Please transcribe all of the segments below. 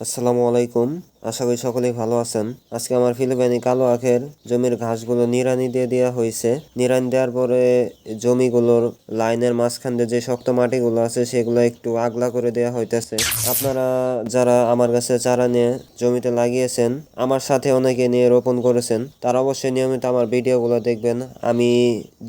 আসসালামু আলাইকুম। আশা করি সকলেই ভালো আছেন। আজকে আমার ফিলিপাইনি কালো আখের জমির ঘাসগুলো নিড়ানি দিয়ে দেওয়া হয়েছে। নিরানি দেওয়ার পরে জমিগুলোর লাইনের মাঝখান দিয়ে যে শক্ত মাটিগুলো আছে, সেগুলো একটু আগলা করে দেওয়া হইতেছে। আপনারা যারা আমার কাছে চারা নিয়ে জমিতে লাগিয়েছেন, আমার সাথে অনেকে নিয়ে রোপণ করেছেন, তারা অবশ্যই নিয়মিত আমার ভিডিওগুলো দেখবেন। আমি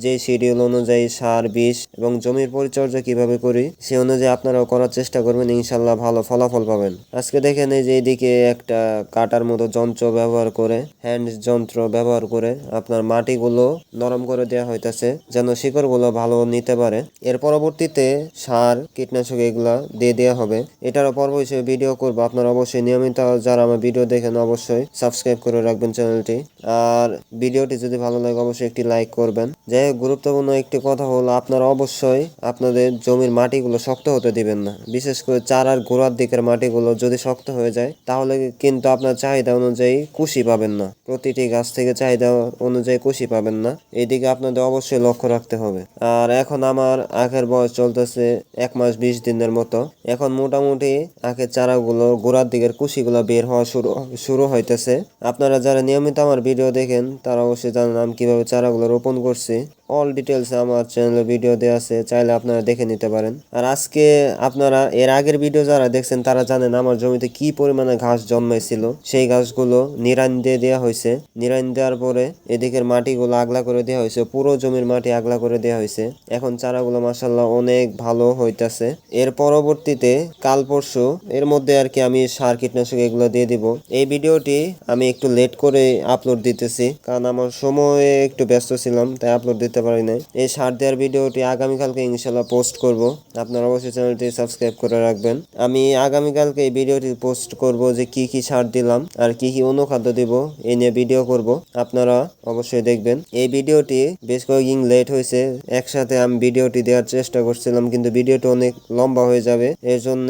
যে শিডিউল অনুযায়ী সার, বিষ এবং জমির পরিচর্যা কীভাবে করি, সে অনুযায়ী আপনারাও করার চেষ্টা করবেন। ইনশাল্লাহ ভালো ফলাফল পাবেন। আজকে দেখেন এই যে এইদিকে একটা কাটার মতো যন্ত্র ব্যবহার করে হ্যান্ড যন্ত্র ব্যবহার করে আপনার মাটিগুলো নরম করে দেওয়া হইতেছে, যেন শিকড়গুলো ভালো নিতে পারে। এর পরবর্তীতে সার, কীটনাশক এগুলা দিয়ে দেওয়া হবে। এটারও পর্ব হিসেবে ভিডিও করব। আপনারা অবশ্যই নিয়মিত যারা আমার ভিডিও দেখেন, অবশ্যই সাবস্ক্রাইব করে রাখবেন চ্যানেলটি আর ভিডিওটি যদি ভালো লাগে, অবশ্যই একটি লাইক করবেন। যাই হোক, গুরুত্বপূর্ণ একটি কথা হলো, আপনারা অবশ্যই আপনাদের জমির মাটিগুলো শক্ত হতে দিবেন না। বিশেষ করে চারার গোড়ার দিকের মাটিগুলো যদি শক্ত হয়ে যায়, তাহলে কিন্তু আপনার চাহিদা অনুযায়ী কুশি পাবেন না। প্রতিটি গাছ থেকে চাহিদা অনুযায়ী কুশি পাবেন না। এদিকে আপনাদের অবশ্যই লক্ষ্য রাখতে হবে। আর এখন আমার আখের বয়স চলতেছে এক মাস বিশ দিনের মতো। এখন মোটামুটি আখের চারাগুলো গোড়ার দিকের কুশিগুলো বের হওয়া শুরু শুরু হইতেছে। আপনারা যারা নিয়মিত আমার ভিডিও দেখেন, তারা অবশ্যই জানেন আমি কীভাবে চারাগুলো রোপণ করছি। অল ডিটেলস আমার চ্যানেলে ভিডিও দেওয়া আছে, চাইলে আপনারা দেখে নিতে পারেন। আর আজকে আপনারা, এর আগের ভিডিও যারা দেখছেন, তারা জানেন আমার জমিতে কি পরিমাণে ঘাস জন্মেছিল সেই ঘাসগুলো নিরান দিয়ে দেওয়া হয়েছে। নিরান দেওয়ার পরে এদিকের মাটিগুলো আগলা করে দেওয়া হয়েছে। পুরো জমির মাটি আগলা করে দেওয়া হয়েছে। এখন চারাগুলো মাসাল্লাহ অনেক ভালো হইতাছে। এর পরবর্তীতে কাল পরশু এর মধ্যে আর কি আমি সার কীটনাশক এগুলো দিয়ে দিব। এই ভিডিওটি আমি একটু লেট করে আপলোড দিতেছি, কারণ আমার সময়ে একটু ব্যস্ত ছিলাম, তাই আপলোড দিতে পারি নাই। এই সার দেওয়ার ভিডিওটি আগামীকালকে ইনশাল্লাহ পোস্ট করব। আপনারা অবশ্যই চ্যানেলটি সাবস্ক্রাইব করে রাখবেন। আমি আগামীকালকে এই ভিডিওটি পোস্ট করব যে কি কি সার দিলাম আর কি কি অনুখাদ্য দিব এই নিয়ে ভিডিও করব। আপনারা অবশ্যই দেখবেন। এই ভিডিওটি বেশ কয়েকদিন লেট হয়েছে। একসাথে আমি ভিডিওটি দেওয়ার চেষ্টা করছিলাম, কিন্তু ভিডিওটি অনেক লম্বা হয়ে যাবে। এর জন্য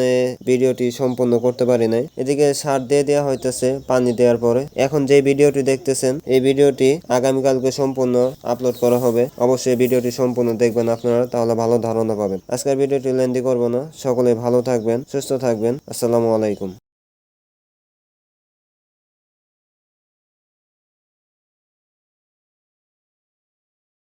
ভিডিওটি সম্পূর্ণ করতে পারি নাই। এদিকে সার দিয়ে দেওয়া হইতেছে পানি দেওয়ার পরে। এখন যে ভিডিওটি দেখতেছেন, এই ভিডিওটি আগামীকালকে সম্পূর্ণ আপলোড করা হবে। অবশ্যই ভিডিওটি সম্পূর্ণ দেখবেন আপনারা, তাহলে ভালো ধারণা পাবেন। আজকের ভিডিওটি লেন্দি করব না। সকলে ভালো থাকবেন, সুস্থ থাকবেন। আসসালামু আলাইকুম।